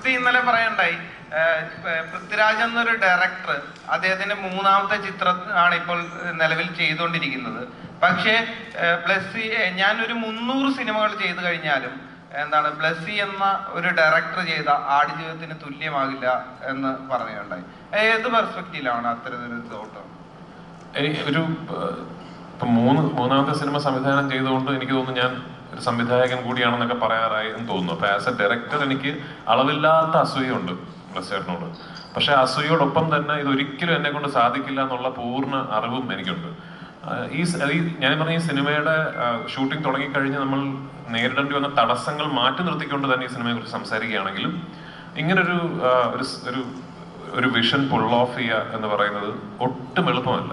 പൃഥ്വി ഇന്നലെ പറയണ്ടായി. പൃഥ്വിരാജ് എന്നൊരു ഡയറക്ടർ അദ്ദേഹത്തിന്റെ മൂന്നാമത്തെ ചിത്രം ആണ് ഇപ്പോൾ നിലവിൽ ചെയ്തുകൊണ്ടിരിക്കുന്നത്. പക്ഷേ ഒരു ഞാനൊരു മുന്നൂറ് സിനിമകൾ ചെയ്തു കഴിഞ്ഞാലും എന്താണ് ബ്ലസ്സി എന്ന ഒരു ഡയറക്ടർ ചെയ്ത ആടുജീവിതത്തിന് തുല്യമാകില്ല എന്ന് പറയുകയുണ്ടായി ഏത് പെർസ്പെക്റ്റീവിലാണ് അത്തരത്തിലൊരു തോട്ടം? ഒരു മൂന്ന് മൂന്നാമത്തെ സിനിമ സംവിധാനം ചെയ്തുകൊണ്ട് എനിക്ക് തോന്നുന്നു ഞാൻ ഒരു സംവിധായകൻ കൂടിയാണെന്നൊക്കെ പറയാറായി എന്ന് തോന്നുന്നു. അപ്പൊ ആസ് എ ഡയറക്ടർ എനിക്ക് അളവില്ലാത്ത അസൂയുണ്ട് ബ്ലസ്സേട്ടനോട് പക്ഷെ അസൂയോടൊപ്പം തന്നെ ഇത് ഒരിക്കലും എന്നെ കൊണ്ട് സാധിക്കില്ല എന്നുള്ള പൂർണ അറിവും എനിക്കുണ്ട്. ഈ ഞാൻ പറഞ്ഞ ഈ സിനിമയുടെ ഷൂട്ടിംഗ് തുടങ്ങിക്കഴിഞ്ഞ് നമ്മൾ നേരിടേണ്ടി വന്ന തടസ്സങ്ങൾ മാറ്റി നിർത്തിക്കൊണ്ട് തന്നെ ഈ സിനിമയെ കുറിച്ച് സംസാരിക്കുകയാണെങ്കിലും ഇങ്ങനൊരു ഒരു ഒരു വിഷൻ പുൾ ഓഫ് ചെയ്യുക എന്ന് പറയുന്നത് ഒട്ടും എളുപ്പമല്ല.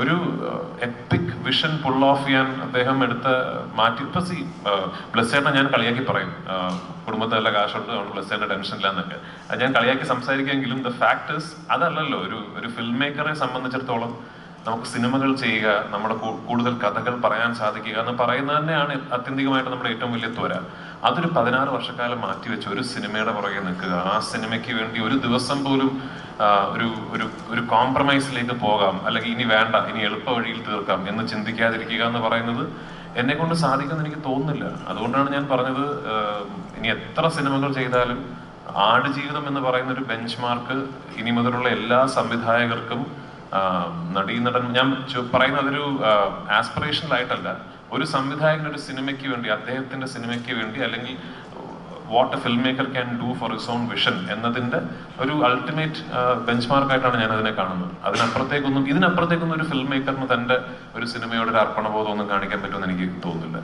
ഒരു എപ്പിക് വിഷൻ പുൾ ഓഫ് ചെയ്യാൻ അദ്ദേഹം എടുത്ത മാറ്റി ഇപ്പൊ സി ബ്ലസ്സേറിനെ ഞാൻ കളിയാക്കി പറയും. കുടുംബത്തിൽ നല്ല കാശുണ്ട് അതുകൊണ്ട് ബ്ലസ്സേന്റെ ഇല്ല എന്നൊക്കെ അത് ഞാൻ കളിയാക്കി സംസാരിക്കുമെങ്കിലും ദ ഫാക്ടേഴ്സ് അതല്ലല്ലോ ഒരു ഒരു ഫിലിം മേക്കറെ സംബന്ധിച്ചിടത്തോളം നമുക്ക് സിനിമകൾ ചെയ്യുക നമ്മുടെ കൂടുതൽ കഥകൾ പറയാൻ സാധിക്കുക എന്ന് പറയുന്നത് തന്നെയാണ് ആത്യന്തികമായിട്ട് നമ്മുടെ ഏറ്റവും വലിയ ത്വര. അതൊരു പതിനാറ് വർഷക്കാലം മാറ്റിവെച്ച് ഒരു സിനിമയുടെ പുറകെ നിൽക്കുക. ആ സിനിമയ്ക്ക് വേണ്ടി ഒരു ദിവസം പോലും ഒരു ഒരു ഒരു കോംപ്രമൈസിലേക്ക് പോകാം. അല്ലെങ്കിൽ ഇനി വേണ്ട ഇനി എളുപ്പ വഴിയിൽ തീർക്കാം എന്ന് ചിന്തിക്കാതിരിക്കുക എന്ന് പറയുന്നത് എന്നെ കൊണ്ട് സാധിക്കുമെന്ന് എനിക്ക് തോന്നുന്നില്ല. അതുകൊണ്ടാണ് ഞാൻ പറഞ്ഞത് ഇനി എത്ര സിനിമകൾ ചെയ്താലും ആടുജീവിതം എന്ന് പറയുന്ന ഒരു ബെഞ്ച് മാർക്ക് ഇനി മുതലുള്ള എല്ലാ സംവിധായകർക്കും നടീനടൻ ഞാൻ പറയുന്ന പറയുന്നത് അതൊരു ആസ്പിറേഷണൽ ആയിട്ടല്ല ഒരു സംവിധായകൻ ഒരു സിനിമയ്ക്ക് വേണ്ടി അദ്ദേഹത്തിന്റെ സിനിമയ്ക്ക് വേണ്ടി അല്ലെങ്കിൽ what a film maker can do for his own vision എന്നതിന്റെ ഒരു അൾട്ടിമേറ്റ് ബെഞ്ച് മാർക്കായിട്ടാണ് ഞാൻ അതിനെ കാണുന്നത്. അതിനപ്പുറത്തേക്കൊന്നും ഇതിനപ്പുറത്തേക്കൊന്നും ഒരു ഫിൽം മേക്കറിന് തന്റെ ഒരു സിനിമയോടൊരു അർപ്പണബോധം ഒന്നും കാണിക്കാൻ പറ്റുമെന്ന് എനിക്ക് തോന്നുന്നില്ല.